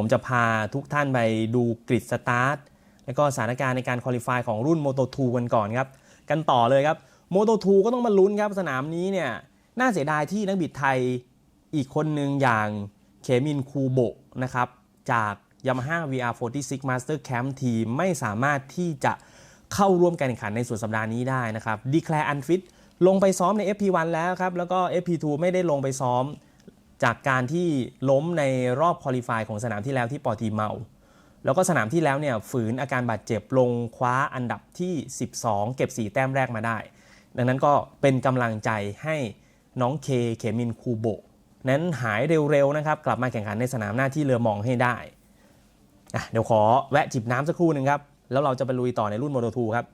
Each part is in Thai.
ผมจะพาทุกท่านไปดูกริดสตาร์ทแล้วก็สถานการณ์ในการคุริฟายของรุ่น Moto 2 กันก่อนครับ กันต่อเลยครับ Moto 2 ก็ต้องมาลุ้นครับสนามนี้เนี่ยน่าเสียดายที่นักบิดไทยอีกคนหนึ่งอย่างเคมินคูโบะนะครับ จาก Yamaha VR46 Master Camp Team ไม่สามารถที่จะเข้าร่วมการแข่งขันในส่วนสัปดาห์นี้ได้นะครับ Declare Unfit ลงไปซ้อมใน FP1 แล้วครับ แล้วก็ FP2 ไม่ได้ลงไปซ้อม จากการที่ล้มในรอบคอลิฟายของสนามที่แล้วที่ปอตีเมา แล้วก็สนามที่แล้วเนี่ยฝืนอาการบาดเจ็บลงคว้าอันดับที่ 12 เก็บ 4 แต้มแรกมาได้ ดังนั้นก็เป็นกำลังใจให้น้องเคเคมินคูโบนั้นหายเร็วๆนะครับ กลับมาแข่งขันในสนามหน้าที่เรือมองให้ได้ เดี๋ยวขอแวะจิบน้ำสักครู่หนึ่งครับ แล้วเราจะไปลุยต่อในรุ่นโมโตทูครับ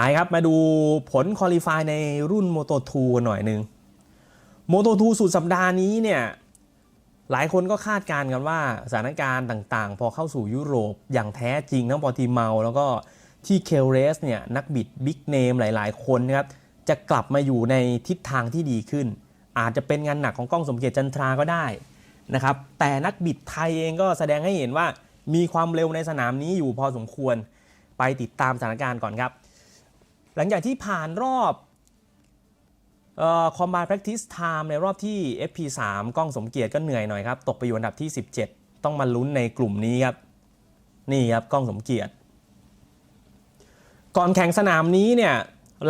ไปครับ มาดูผลคอลี่ฟายในรุ่น Moto 2กันหน่อยหนึง Moto 2สุดสัปดาห์นี้เนี่ยหลายคนก็คาดการณ์กันว่าสถานการณ์ต่างๆ พอเข้าสู่ยุโรปอย่างแท้จริงทั้งปอร์ติเมา แล้วก็ที่เคลเรสเนี่ยนักบิดบิ๊กเนมหลายๆ คนนะครับจะกลับมาอยู่ในทิศทางที่ดีขึ้น อาจจะเป็นงานหนักของกล้องสมเกียรติจันทราก็ได้นะครับแต่นักบิดไทยเองก็แสดงให้เห็นว่ามีความเร็วในสนามนี้อยู่พอสมควรไปติดตามสถานการณ์ก่อนครับ หลังจากที่ผ่านรอบคอมบา t แพ a ก t ิ c ไทม์ในรอบที่ FP3 กล้องสมเกียรติก็เหนื่อยหน่อยครับ ตกไปอยู่อันดับที่ 17 ต้องมาลุ้นในกลุ่มนี้ครับ นี่ครับกล้องสมเกียรติ ก่อนแข่งสนามนี้เนี่ย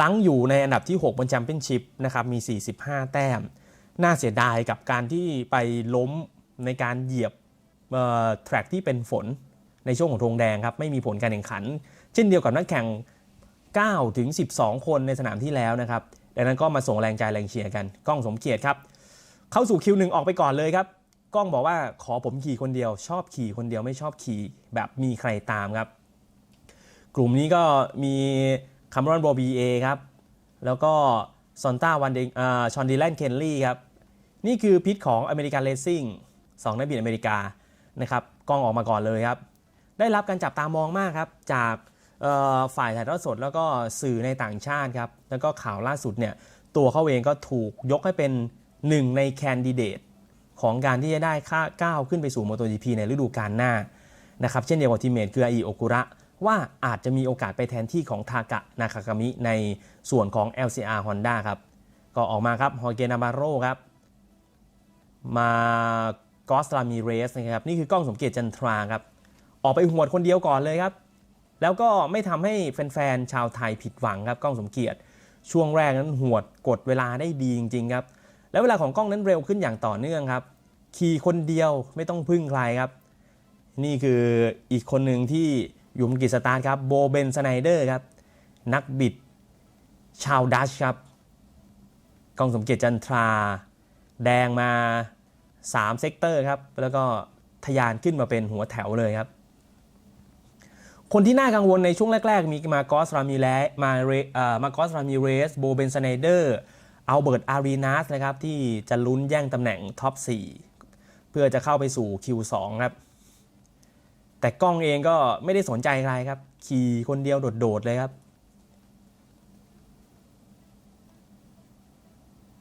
ลังอยู่ในอันดับที่ 6 บนแชมเปี้ยนชิพนะครับ มี 45 แต้ม น่าเสียดายกับการที่ไปล้มในการเหยียบแทร็กที่เป็นฝนในช่วงของธงแดงครับ ไม่มีผลการแข่งขัน เช่นเดียวกับนักแข่ง 9ถึง12 คนในสนามที่แล้วนะครับดังนั้นก็มาส่งแรงใจแรงเชียร์กันกล้องสมเกียรติครับ เข้าสู่คิวหนึ่งออกไปก่อนเลยครับกล้องบอกว่าขอผมขี่คนเดียว ชอบขี่คนเดียวไม่ชอบขี่แบบมีใครตามครับ กลุ่มนี้ก็มีคามรอนโบบีเอครับ แล้วก็ซอนต้าวันเดงชอนดีแลนเคนลี่ครับ นี่คือพิษของอเมริกันเลสซิ่งสองนักบินอเมริกานะครับกล้องออกมาก่อนเลยครับ ได้รับการจับตามองมากครับ จาก ฝ่ายถ่ายทอดสดแล้วก็สื่อในต่างชาติครับ แล้วก็ข่าวล่าสุดเนี่ยตัวเขาเองก็ถูกยกให้เป็นหนึ่งในแคนดิเดตของการที่จะได้ค่าก้าวขึ้นไปสู่ MotoGP ในฤดูกาลหน้านะครับเช่นเดียวกับทีมเมทคืออาอิโอกุระว่าอาจจะมีโอกาสไปแทนที่ของทากะนาคากามิในส่วนของ LCR Honda ครับก็ออกมาครับฮอร์เกนาบาโรครับมากอสลามีเรสนะครับนี่คือกล้องสมเกียรติจันทราครับออกไปหวดคนเดียวก่อนเลยครับ แล้วก็ไม่ทำให้แฟนๆชาวไทยผิดหวังครับกล้องสมเกียรติช่วงแรกนั้นหวดกดเวลาได้ดีจริงๆครับแล้วเวลาของกล้องนั้นเร็วขึ้นอย่างต่อเนื่องครับ ขี่คนเดียวไม่ต้องพึ่งใครครับ นี่คืออีกคนหนึ่งที่อยู่บนกิจสตาร์ครับโบเบนสไนเดอร์ครับนักบิดชาวดัชครับกล้องสมเกียรติจันทรา แดงมา 3 เซกเตอร์ครับ แล้วก็ทะยานขึ้นมาเป็นหัวแถวเลยครับ คนที่น่ากังวลในช่วงแรก ๆ มีมากอสรามิเลมาเรมากอสรามิเรสโบเบนสไนเดอร์อัลเบิร์ตอารีนัสนะครับที่จะลุ้นแย่งตำแหน่งท็อป 4 เพื่อจะเข้าไปสู่ Q2 ครับ แต่กล้องเองก็ไม่ได้สนใจใครครับ ขี่คนเดียวโดด ๆ เลยครับ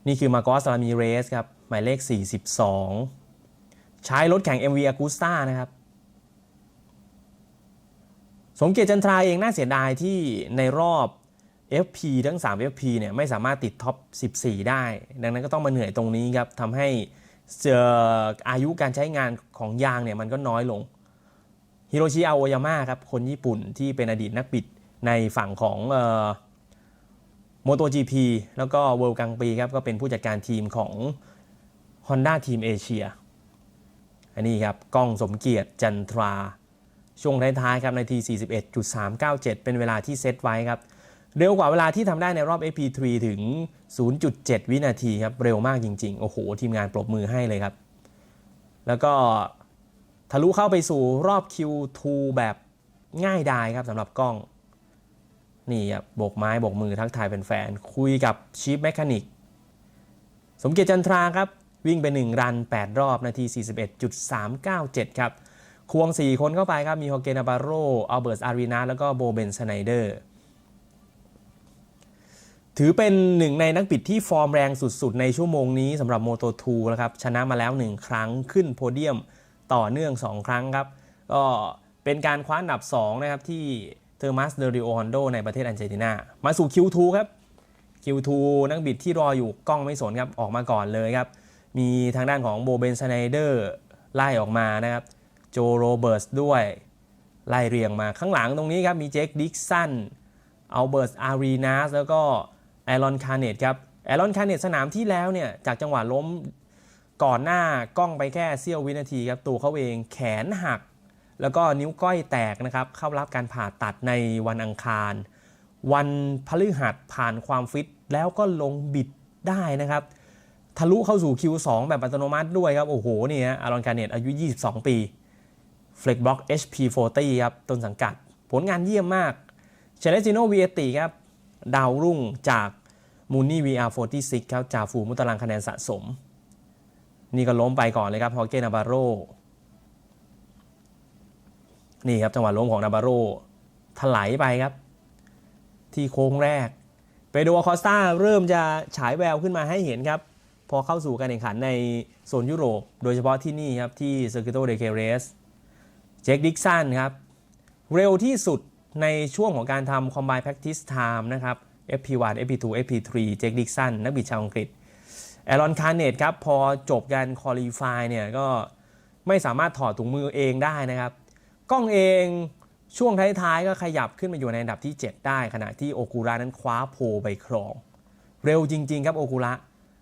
นี่คือมากอสรามิเรสครับ หมายเลข 42 ใช้รถแข่ง MV Agusta นะครับ สมเกียรติจันทราเองน่าเสียดายที่ในรอบ FP ทั้ง 3 FP เนี่ยไม่สามารถติดท็อป 14 ได้ ดังนั้นก็ต้องมาเหนื่อยตรงนี้ครับทำให้เจออายุการใช้งานของยางเนี่ยมันก็น้อยลงฮิโรชิอาโอยาม่าครับคนญี่ปุ่นที่เป็นอดีตนักบิดในฝั่งของโมโต GP แล้วก็เวิลด์กังปีครับก็เป็นผู้จัดการทีมของ Honda ทีมเอเชียอันนี้ครับกล้องสมเกียรติจันทรา ช่วงท้ายๆครับในที 41.397 เป็นเวลาที่เซตไว้ครับ เร็วกว่าเวลาที่ทำได้ในรอบ FP3 ถึง 0.7 วินาทีครับ เร็วมากจริงๆ โอ้โห ทีมงานปรบมือให้เลยครับ แล้วก็ทะลุเข้าไปสู่รอบ Q2 แบบง่ายดายครับสำหรับกล้อง นี่ครับโบกไม้โบกมือทักทายแฟนๆคุยกับชีฟแมคานิกสมเกียรติจันทราครับ วิ่งไป 1 รัน 8 รอบนาที 41.397 ครับ ควง 4 คนเข้าไปครับ มีฮอเกนาบาโรอัลเบิร์ตอารีนาแล้วก็โบเบนสไนเดอร์ถือเป็นหนึ่งในนักบิดที่ฟอร์มแรงสุดๆ ในชั่วโมงนี้สำหรับ Moto 2แล้วครับ ชนะมาแล้ว 1 ครั้งขึ้นโพเดียมต่อเนื่อง 2 ครั้งครับ ก็เป็นการคว้าอันดับ 2 นะครับ ที่เทอร์มัสเดริโอฮอนโดในประเทศอาร์เจตินา มาสู่ Q2 ครับ Q2 นักบิดที่รออยู่กล้องไม่สนครับ ออกมาก่อนเลยครับ มีทางด้านของโบเบนสไนเดอร์ไล่ออกมานะครับ จโรเบิร์ตด้วย ไล่เรียงมาข้างหลังตรงนี้ครับ มีเจคดิกสันอัลเบิร์ตอารีนาสแล้วก็แอรอนคาร์เนตครับแอรอนคาร์เนตสนามที่แล้วเนี่ย จากจังหวะล้มก่อนหน้ากล้องไปแค่เสี้ยววินาทีครับ ตัวเขาเองแขนหัก แล้วก็นิ้วก้อยแตกนะครับ เข้ารับการผ่าตัดในวันอังคาร วันพฤหัสผ่านความฟิต แล้วก็ลงบิดได้นะครับ ทะลุเข้าสู่ Q2 แบบอัตโนมัติด้วยครับ โอ้โหเนี่ฮะอารอนคาร์เนตอายุ 22 ปี f l e x b l o c k HP40 ครับต้นสังกัด ผลงานเยี่ยมมากเชเลซิโนวีเอติครับดาวรุ่งจากมูนี่ VR46 ครับจ่าฝูมุตารางคะแนนสะสม นี่ก็ล้มไปก่อนเลยครับฮอเกนาบาโรนี่ครับจังหวะล้มของนาบาโรถลายไปครับ ที่โค้งแรกเปโดคอสตาเริ่มจะฉายแววขึ้นมาให้เห็นครับ พอเข้าสู่การแข่งขันในโซนยุโรป โดยเฉพาะที่นี่ครับ ที่ Circuito de Jerez เจคดิกสันครับ เร็วที่สุดในช่วงของการทำ Combine Practice Time นะครับ FP1 FP2 FP3 เจคดิกสันนักบิดชาวอังกฤษแอรอนคาร์เนตครับ พอจบการคอลีฟายเนี่ยก็ไม่สามารถถอดถุงมือเองได้นะครับ กล้องเองช่วงท้ายๆ ก็ขยับขึ้นมาอยู่ในอันดับที่ 7 ได้ ขณะที่โอกุระนั้นคว้าโพไปครอง เร็วจริง ๆ ครับโอกุระ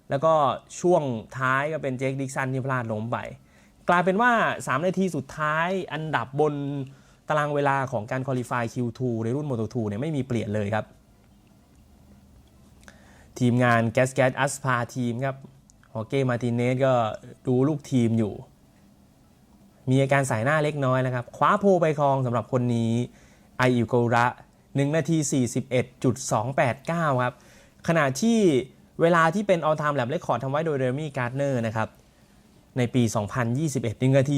แล้วก็ช่วงท้ายก็เป็นเจคดิกสันที่พลาดล้มไป กลายเป็นว่า 3 นาทีสุดท้ายอันดับบนตารางเวลาของการคอลี่ฟาย Q2 ในรุ่น Moto2 เนี่ยไม่มีเปลี่ยนเลยครับ ทีมงานแกสแกสอัสพาทีมครับฮอเก้มาตินเนสก็ดูลูกทีมอยู่ มีอาการสายหน้าเล็กน้อยนะครับ คว้าโพไปครองสำหรับคนนี้ไออิวโกระ1นาที 41.289 ครับ ขณะที่เวลาที่เป็น all time lap record ทำไว้โดยเรมี่การ์ดเนอร์นะครับ ในปี 2021 1นาที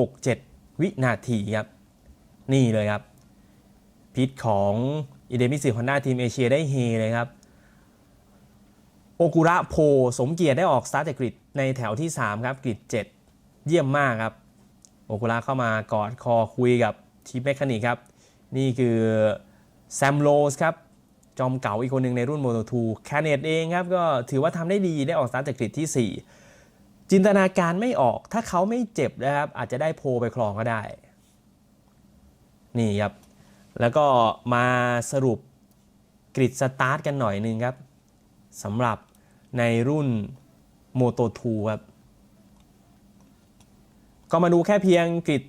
40.667 วินาทีครับ นี่เลยครับ พิษของอิเดมิสิฮอนด้าทีมเอเชียได้เฮเลยครับ โอกุระโพสมเกียรติได้ออกสตาร์ทจากกริดในแถวที่ 3 ครับกริด7 เยี่ยมมากครับ โอกุระเข้ามากอดคอคุยกับทีมแมคคานิกครับ นี่คือแซมโรสครับจอมเก่าอีกคนหนึ่งในรุ่น Moto2 แคเนตเองครับ ก็ถือว่าทำได้ดีได้ออกสตาร์ทจากกริดที่ 4 จินตนาการไม่ออกถ้าเขาไม่เจ็บนะครับอาจจะได้โพไปครองก็ได้ นี่ครับ แล้วก็มาสรุปกริดสตาร์ทกันหน่อยนึงครับสำหรับในรุ่น Moto 2ครับ ก็มาดูแค่เพียงกริด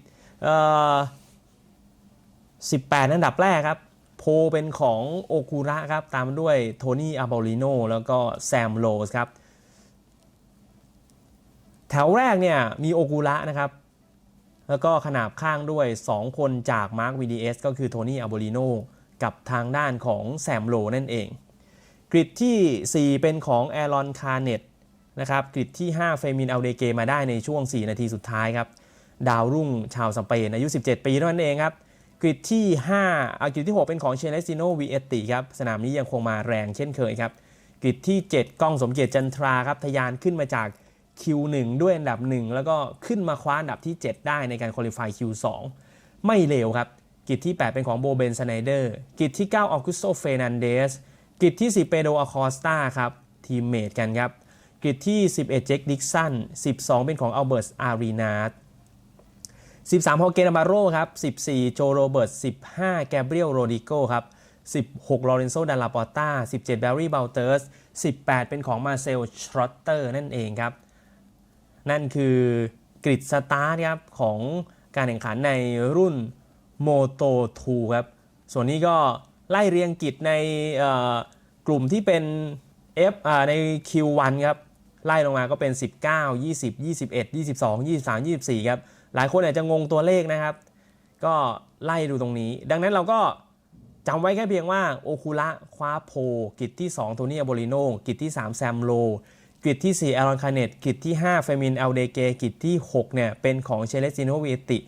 18 อันดับแรกครับ โพเป็นของโอคุระครับ ตามด้วยโทนี่อาบอลิโนแล้วก็แซมโรสครับ แถวแรกเนี่ยมีโอกุระนะครับ แล้วก็ขนาบข้างด้วย 2 คนจาก Mark VDS ก็คือโทนี่อาโบลิโนกับทางด้านของแซมโลนั่นเอง กริดที่ 4 เป็นของแอรอนคาร์เนตนะครับกริดที่ 5 เฟมินอัลเดเกมาได้ในช่วง 4 นาทีสุดท้ายครับ ดาวรุ่งชาวสเปนอายุ 17 ปีเท่านั้นเองครับกริดที่5อากริดที่ 6 เป็นของเชเลซิโนวีเอติครับ สนามนี้ยังคงมาแรงเช่นเคยครับ กริดที่ 7 กล้องสมเกียรติจันทราครับทะยานขึ้นมาจาก Q1 ด้วยอันดับ 1 แล้วก็ขึ้นมาคว้าอันดับที่ 7 ได้ในการคุริฟาย Q2 ไม่เลวครับ กิจที่ 8 เป็นของโบเบนสไนเดอร์ กิจที่ 9 ออกุสโตเฟนันเดส กิจที่ 10 เปโดอาคอสตาครับ ทีมเมทกันครับ กิจที่ 11 เจคดิกสัน 12 เป็นของอัลเบิร์ตอารีนาส13ฮอเกนาบาโรครับ 14 โจโรเบิร์ต 15 แกเบรียลโรดิโกครับ 16 ลอเรนโซ ดาลาปอต้า 17 แบร์รี่ เบลเตอร์ส 18 เป็นของมาเซล ชรอตเตอร์ นั่นเองครับ นั่นคือกริดสตาร์ทครับของการแข่งขันในรุ่น Moto 2ครับ ส่วนนี้ก็ไล่เรียงกิจในกลุ่มที่เป็น F อ่าใน Q1 ครับ ไล่ลงมาก็เป็น 19 20 21 22 23 24 ครับ หลายคนอาจจะงงตัวเลขนะครับ ก็ไล่ดูตรงนี้ ดังนั้นเราก็จำไว้แค่เพียงว่า โอคุระคว้าโพ กิจที่ 2 โทนี่อโบลิโน กิจที่ 3 แซมโล กิจที่ 4 แอรอนคาเนตกิจที่ 5 เฟมินเอลเดเกกิจที่ 6 เนี่ย เป็นของเชเลซิโนเวติ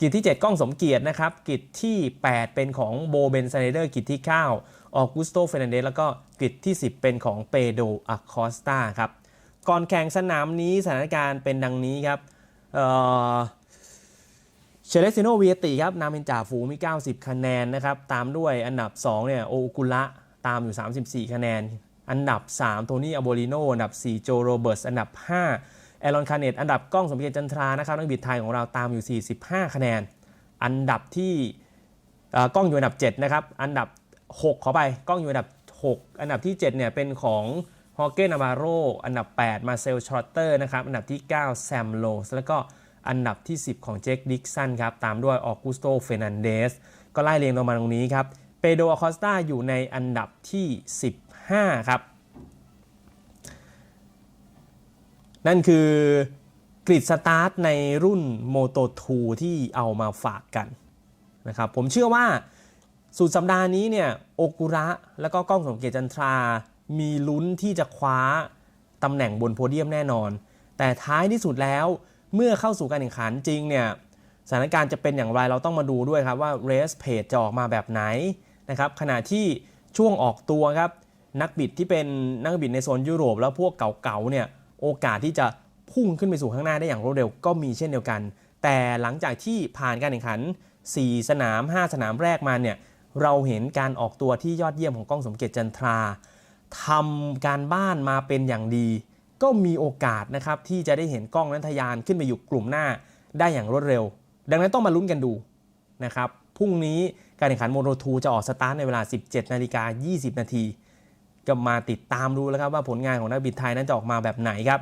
กิจที่ 7 ก้องสมเกียรตินะครับกิจที่ 8 เป็นของโบเบนไซเดอร์กิจที่ 9 ออกุสโตเฟรนเดสแล้วก็กริดที่ 10 เป็นของเปโดอะคอสตาครับ ก่อนแข่งสนามนี้สถานการณ์เป็นดังนี้ครับเชเลซิโนเวียติครับนำเป็นจ่าฝูงมี 90 คะแนนนะครับ ตามด้วยอันดับ 2 เนี่ย โอกุระ ตามอยู่ 34 คะแนน อันดับ 3 โทนี่อโบลิโนอันดับ 4 โจโรเบิร์ตอันดับ 5 แอรอนคาเนตอันดับกล้องสมเกียรติจันทรานะครับนักบิดไทยของเราตามอยู่ 45 คะแนน อันดับที่กล้องอยู่อันดับ 7 นะครับ อันดับ 6 ขอไปกล้องอยู่อันดับ 6 อันดับที่ 7 เนี่ยเป็นของฮอเกนนาบาโรอันดับ 8 มาเซลชอตเตอร์นะครับ อันดับที่ 9 แซมโลสแล้วก็อันดับที่ 10 ของเจคดิกสันครับ ตามด้วยออกุสโตเฟนันเดส ก็ไล่เรียงลงมาตรงนี้ครับ เปโดอคอสตาอยู่ในอันดับที่ 5 ครับ นั่นคือกริดสตาร์ทในรุ่น Moto 2 ที่เอามาฝากกันนะครับผมเชื่อว่าสุดสัปดาห์นี้เนี่ยโอกุระ แล้วก็กล้องสมเกียรติจันทรา มีลุ้นที่จะคว้าตำแหน่งบนโพเดียมแน่นอน แต่ท้ายที่สุดแล้วเมื่อเข้าสู่การแข่งขันจริงเนี่ยสถานการณ์จะเป็นอย่างไรเราต้องมาดูด้วยครับว่า race pace จะออกมาแบบไหนนะครับขณะที่ช่วงออกตัวครับ นักบิดที่เป็นนักบิดในโซนยุโรป แล้วพวกเก่าๆเนี่ยโอกาสที่จะพุ่งขึ้นไปสู่ข้างหน้าได้อย่างรวดเร็วก็มีเช่นเดียวกัน แต่หลังจากที่ผ่านการแข่งขัน 4 สนาม 5 สนามแรกมาเนี่ยเราเห็นการออกตัวที่ยอดเยี่ยมของกล้องสมเกียรติจันทราทำการบ้านมาเป็นอย่างดี ก็มีโอกาสนะครับที่จะได้เห็นกล้องนั้นทะยานขึ้นไปอยู่กลุ่มหน้าได้อย่างรวดเร็ว ดังนั้นต้องมาลุ้นกันดูนะครับพรุ่งนี้การแข่งขันโมโตทูจะออกสตาร์ทในเวลา 17นาฬิกา20 นาที ก็มาติดตามดูแล้วครับว่าผลงานของนักบิดไทยนั้นจะออกมาแบบไหนครับ